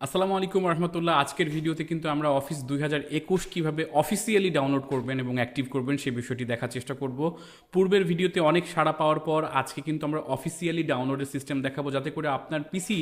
আসসালামু আলাইকুম রহমতুল্লাহ। আজকের ভিডিওতে কিন্তু আমরা অফিস দুই হাজার একুশ কীভাবে অফিসিয়ালি ডাউনলোড করবেন এবং অ্যাক্টিভ করবেন সেই বিষয়টি দেখার চেষ্টা করব। পূর্বের ভিডিওতে অনেক সাড়া পাওয়ার পর আজকে কিন্তু আমরা অফিসিয়ালি ডাউনলোডের সিস্টেম দেখাবো যাতে করে আপনার পিসি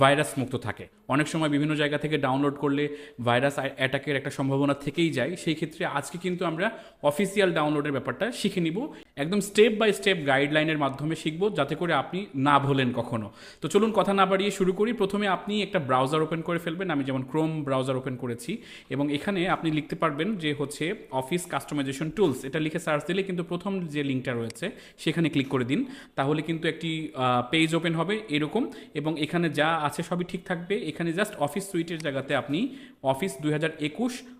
ভাইরাস মুক্ত থাকে। অনেক সময় বিভিন্ন জায়গা থেকে ডাউনলোড করলে ভাইরাস অ্যাটাকের একটা সম্ভাবনা থেকেই যায়। সেই ক্ষেত্রে আজকে কিন্তু আমরা অফিসিয়াল ডাউনলোডের ব্যাপারটা শিখে নিব। একদম স্টেপ বাই স্টেপ গাইডলাইনের মাধ্যমে শিখব যাতে করে আপনি না ভোলেন কখনো। তো চলুন কথা না বাড়িয়ে শুরু করি। প্রথমে আপনি একটা ব্রাউজার ওপেন করে ফেলবেন। আমি যেমন ক্রোম ব্রাউজার ওপেন করেছি এবং এখানে আপনি লিখতে পারবেন যে হচ্ছে অফিস কাস্টমাইজেশন টুলস এটা লিখে সার্চ দিলে কিন্তু প্রথম যে লিঙ্কটা রয়েছে সেখানে ক্লিক করে দিন। তাহলে কিন্তু একটি পেজ ওপেন হবে এরকম এবং এখানে যা আছে সবই ঠিক থাকবে। এখানে জাস্ট অফিস সুইটের জায়গাতে আপনি অফিস দুই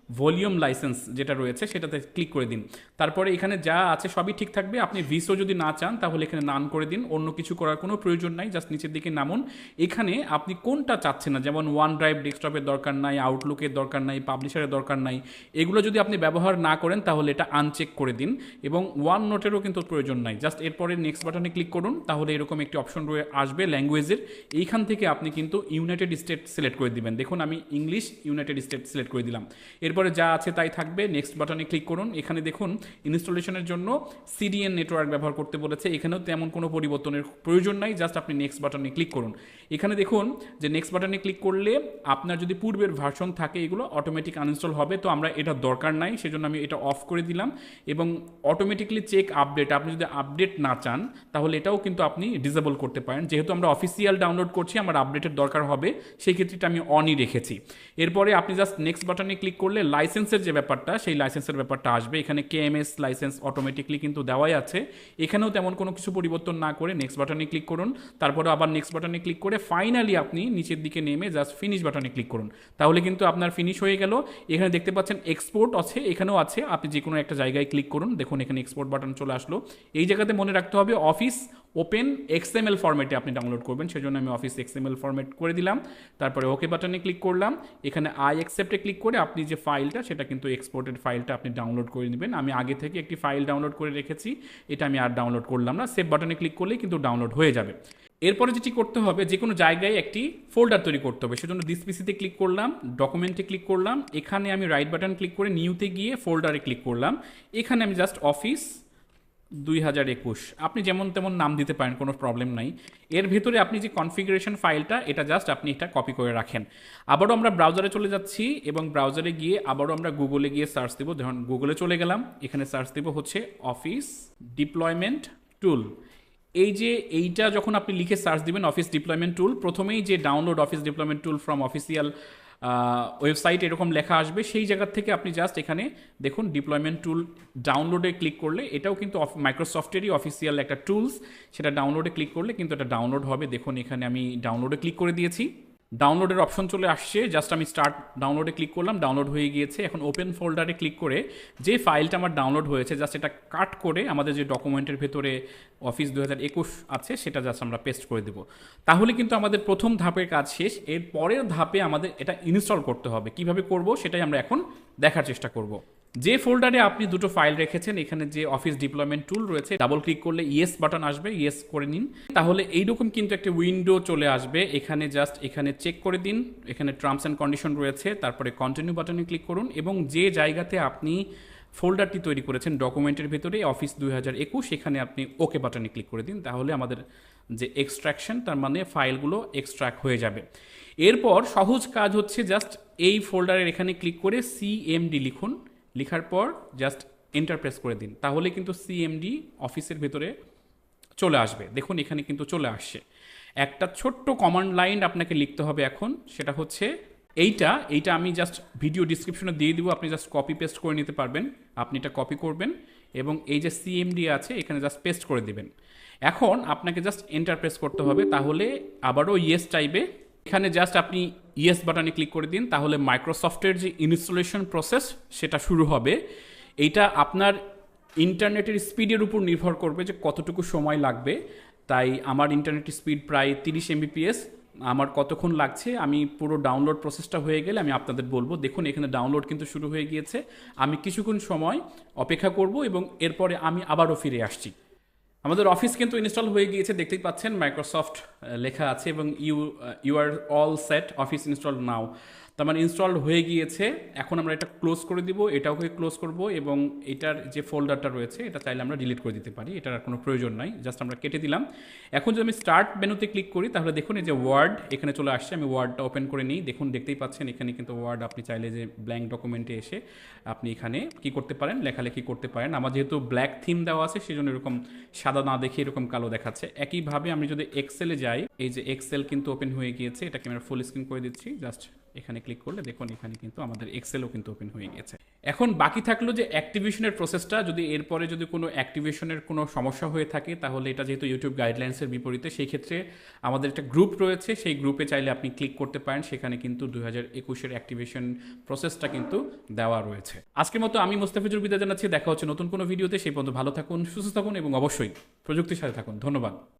ভলিউম লাইসেন্স যেটা রয়েছে সেটাতে ক্লিক করে দিন। তারপরে এখানে যা আছে সবই ঠিক থাকবে। আপনি ভিসো যদি না চান, তাহলে এখানে নান করে দিন। অন্য কিছু করার কোনো প্রয়োজন নাই, জাস্ট নিচের দিকে নামুন। এখানে আপনি কোনটা চাচ্ছেন না, যেমন ওয়ান ড্রাইভ ডেস্কটপের দরকার নাই আউটলুকের দরকার নাই, পাবলিশারের দরকার নাই, এগুলো যদি আপনি ব্যবহার না করেন, তাহলে এটা আনচেক করে দিন। এবং ওয়ান নোটেরও কিন্তু প্রয়োজন নাই। জাস্ট এরপরে নেক্সট বাটনে ক্লিক করুন, তাহলে এরকম একটি অপশন রয়ে আসবে ল্যাঙ্গুয়েজের এইখান থেকে আপনি কিন্তু ইউনাইটেড স্টেট সিলেক্ট করে দিবেন। দেখুন, আমি ইংলিশ ইউনাইটেড স্টেট সিলেক্ট করে দিলাম। এরপরে যা আছে তাই থাকবে। নেক্সট বাটনে ক্লিক করুন। এখানে দেখুন ইনস্টলেশনের জন্য সিডিএন নেটওয়ার্ক ব্যবহার করতে বলেছে। এখানেও তেমন কোনো পরিবর্তনের প্রয়োজন নাই জাস্ট আপনি নেক্সট বাটনে ক্লিক করুন। এখানে দেখুন যে নেক্সট বাটনে ক্লিক করলে আপনার যদি পূর্বের ভার্সন থাকে, এগুলো অটোমেটিক আনইনস্টল হবে। তো আমরা এটা দরকার নাই, সেজন্য আমি এটা অফ করে দিলাম। এবং অটোমেটিকলি চেক আপডেট আপনি যদি আপডেট না চান, তাহলে এটাও কিন্তু আপনি ডিসেবল করতে পারেন। যেহেতু আমরা অফিসিয়াল ডাউনলোড করছি, আমার আপডেটের দরকার হবে, সেই ক্ষেত্রে আমি অনই রেখেছি। এরপরে আপনি জাস্ট নেক্সট বাটনে ক্লিক করলে লাইসেন্সের যে ব্যাপারটা, সেই লাইসেন্সের ব্যাপারটা আসবে। এখানে কেএমএস লাইসেন্স অটোমেটিকলি কিন্তু দেওয়াই আছে। এখানেও তেমন কোনো কিছু পরিবর্তন না করে নেক্সট বাটনে ক্লিক করুন। তারপরে আবার নেক্সট বাটনে ক্লিক করে ফাইনালি আপনি নিচের দিকে নেমে জাস্ট ফিনিশ বাটনে ক্লিক করুন। তাহলে কিন্তু আপনার ফিনিশ হয়ে গেল। এখানে দেখতে পাচ্ছেন এক্সপোর্ট আছে, এখানেও আছে। আপনি যে কোনো একটা জায়গায় ক্লিক করুন। দেখুন এখানে এক্সপোর্ট বাটন চলে আসলো। এই জায়গাতে মনে রাখতে হবে অফিস ওপেন এক্সএমএল ফরম্যাটে আপনি ডাউনলোড করবেন, সেজন্য আমি অফিস এক্সএমএল ফরম্যাট করে দিলাম। তারপরে ওকে বাটনে ক্লিক করলাম। এখানে আই অ্যাকসেপ্টে ক্লিক করে আপনি যে ফাইলটা সেটা কিন্তু এক্সপোর্টেড ফাইলটা আপনি ডাউনলোড করে নেবেন। আমি আগে থেকে একটি ফাইল ডাউনলোড করে রেখেছি, এটা আমি আর ডাউনলোড করলাম না। সেভ বাটনে ক্লিক করলেই কিন্তু ডাউনলোড হয়ে যাবে। এরপরে যেটি করতে হবে, যে কোনো জায়গায় একটি ফোল্ডার তৈরি করতে হবে। সেজন্য দিস পিসিতে ক্লিক করলাম ডকুমেন্টে ক্লিক করলাম। এখানে আমি রাইট বাটন ক্লিক করে নিউতে গিয়ে ফোল্ডারে ক্লিক করলাম। এখানে আমি জাস্ট অফিস দুই হাজার একুশ। আপনি যেমন তেমন নাম দিতে পারেন, কোনো প্রবলেম নাই। এর ভেতরে আপনি যে কনফিগারেশন ফাইলটা এটা জাস্ট আপনি এটা কপি করে রাখেন। আবারও আমরা ব্রাউজারে চলে যাচ্ছি এবং ব্রাউজারে গিয়ে আবারও আমরা গুগলে গিয়ে সার্চ দেবো। যখন গুগলে চলে গেলাম, এখানে সার্চ দেবো হচ্ছে অফিস ডিপ্লয়মেন্ট টুল এই যে এইটা যখন আপনি লিখে সার্চ দিবেন অফিস ডিপ্লয়মেন্ট টুল প্রথমেই যে download office deployment tool from official website এরকম লেখা আসবে, সেই জায়গার থেকে আপনি জাস্ট এখানে দেখুন ডিপ্লয়মেন্ট টুল ডাউনলোডে ক্লিক করলে, এটাও কিন্তু মাইক্রোসফটেরই অফিসিয়াল একটা টুলস সেটা ডাউনলোডে ক্লিক করলে কিন্তু এটা ডাউনলোড হবে। দেখুন এখানে আমি ডাউনলোডে ক্লিক করে দিয়েছি। ডাউনলোডের অপশন চলে আসছে। জাস্ট আমি স্টার্ট ডাউনলোডে ক্লিক করলাম, ডাউনলোড হয়ে গিয়েছে। এখন ওপেন ফোল্ডারে ক্লিক করে যে ফাইলটা আমার ডাউনলোড হয়েছে, জাস্ট এটা কাট করে আমাদের যে ডকুমেন্টের ভেতরে অফিস দু হাজার একুশ আছে, সেটা জাস্ট আমরা পেস্ট করে দেবো। তাহলে কিন্তু আমাদের প্রথম ধাপের কাজ শেষ। এর পরের ধাপে আমাদের এটা ইনস্টল করতে হবে। কীভাবে করব সেটাই আমরা এখন দেখার চেষ্টা করব। যে ফোল্ডারে আপনি দুটো ফাইল রেখেছেন, এখানে যে অফিস ডিপ্লয়মেন্ট টুল রয়েছে ডাবল ক্লিক করলে ইয়েস বাটন আসবে ইয়েস করে নিন। তাহলে এইরকম কিন্তু একটা উইন্ডো চলে আসবে, এখানে জাস্ট এখানে চেক করে দিন, এখানে টার্মস অ্যান্ড কন্ডিশন রয়েছে, তারপরে কন্টিনিউ বাটনে ক্লিক করুন, এবং যে জায়গাতে আপনি ফোল্ডারটি তৈরি করেছেন ডকুমেন্টের ভেতরে অফিস দুই হাজার একুশ, এখানে আপনি ওকে বাটনে ক্লিক করে দিন, তাহলে আমাদের যে এক্সট্রাকশন তার মানে ফাইলগুলো এক্সট্রাক্ট হয়ে যাবে। এরপর সহজ কাজ হচ্ছে জাস্ট এই ফোল্ডারের এখানে ক্লিক করে সিএমডি লিখুন। লেখার পর জাস্ট এন্টার প্রেস করে দিন। তাহলে কিন্তু সিএমডি অফিসের ভেতরে চলে আসবে। দেখুন, এখানে কিন্তু চলে আসছে। একটা ছোট্ট কমান্ড লাইন আপনাকে লিখতে হবে এখন। সেটা হচ্ছে এইটা। এইটা আমি জাস্ট ভিডিও ডিসক্রিপশনে দিয়ে দিব। আপনি জাস্ট কপি পেস্ট করে নিতে পারবেন। আপনি এটা কপি করবেন এবং এই যে সিএমডি আছে, এখানে জাস্ট পেস্ট করে দিবেন। এখন আপনাকে জাস্ট এন্টার প্রেস করতে হবে। তাহলে আবারও ইয়েস চাইবে এখানে জাস্ট আপনি ইয়েস বাটনে ক্লিক করে দিন, তাহলে মাইক্রোসফটের যে ইনস্টলেশন প্রসেস সেটা শুরু হবে। এইটা আপনার ইন্টারনেটের স্পিডের উপর নির্ভর করবে যে কতটুকু সময় লাগবে। তাই আমার ইন্টারনেট স্পিড প্রায় তিরিশ এমবিপিএস আমার কতক্ষণ লাগছে, আমি পুরো ডাউনলোড প্রসেসটা হয়ে গেলে আমি আপনাদের বলব, দেখুন এখানে ডাউনলোড কিন্তু শুরু হয়ে গিয়েছে। আমি কিছুক্ষণ সময় অপেক্ষা করব এবং এরপরে আমি আবারও ফিরে আসছি। আমাদের অফিস কিন্তু ইনস্টল হয়ে গিয়েছে, দেখতেই পাচ্ছেন মাইক্রোসফট লেখা আছে এবং you you are all set office install now. তার মানে ইনস্টল হয়ে গিয়েছে। এখন আমরা এটা ক্লোজ করে দিব এটাওকে ক্লোজ করব এবং এটার যে ফোল্ডারটা রয়েছে, এটা চাইলে আমরা ডিলিট করে দিতে পারি, এটার কোনো প্রয়োজন নাই জাস্ট আমরা কেটে দিলাম। এখন যদি আমি স্টার্ট মেনুতে ক্লিক করি, তাহলে দেখুন এই যে ওয়ার্ড এখানে চলে আসছে, আমি ওয়ার্ডটা ওপেন করে নিই। দেখুন, দেখতেই পাচ্ছেন, এখানে কিন্তু ওয়ার্ড আপনি চাইলে যে ব্ল্যাঙ্ক ডকুমেন্টে এসে আপনি এখানে কি করতে পারেন, লেখালেখি করতে পারেন। আমার যেহেতু ব্ল্যাক থিম দেওয়া আছে সেই জন্য এরকম সাদা না দেখে এরকম কালো দেখাচ্ছে। একইভাবে আমি যদি এক্সেলে যাই, এই যে এক্সেল কিন্তু ওপেন হয়ে গিয়েছে, এটাকে আমরা ফুল স্ক্রিন করে দিচ্ছি জাস্ট এখানে ক্লিক করলে দেখুন এখানে কিন্তু আমাদের এক্সেলও কিন্তু ওপেন হয়ে গেছে। এখন বাকি থাকল যে অ্যাক্টিভেশনের প্রসেসটা যদি এরপরে যদি কোনো অ্যাক্টিভেশনের কোনো সমস্যা হয়ে থাকে, তাহলে এটা যেহেতু ইউটিউব গাইডলাইন্সের বিপরীতে, সেই ক্ষেত্রে আমাদের একটা গ্রুপ রয়েছে, সেই গ্রুপে চাইলে আপনি ক্লিক করতে পারেন। সেখানে কিন্তু দুই হাজার একুশের অ্যাক্টিভেশন প্রসেসটা কিন্তু দেওয়া রয়েছে। আজকের মতো আমি মোস্তাফিজুর বিদা জানাচ্ছি। দেখা হচ্ছে নতুন কোনো ভিডিওতে। সেই পর্যন্ত ভালো থাকুন, সুস্থ থাকুন এবং অবশ্যই প্রযুক্তির সাথে থাকুন। ধন্যবাদ।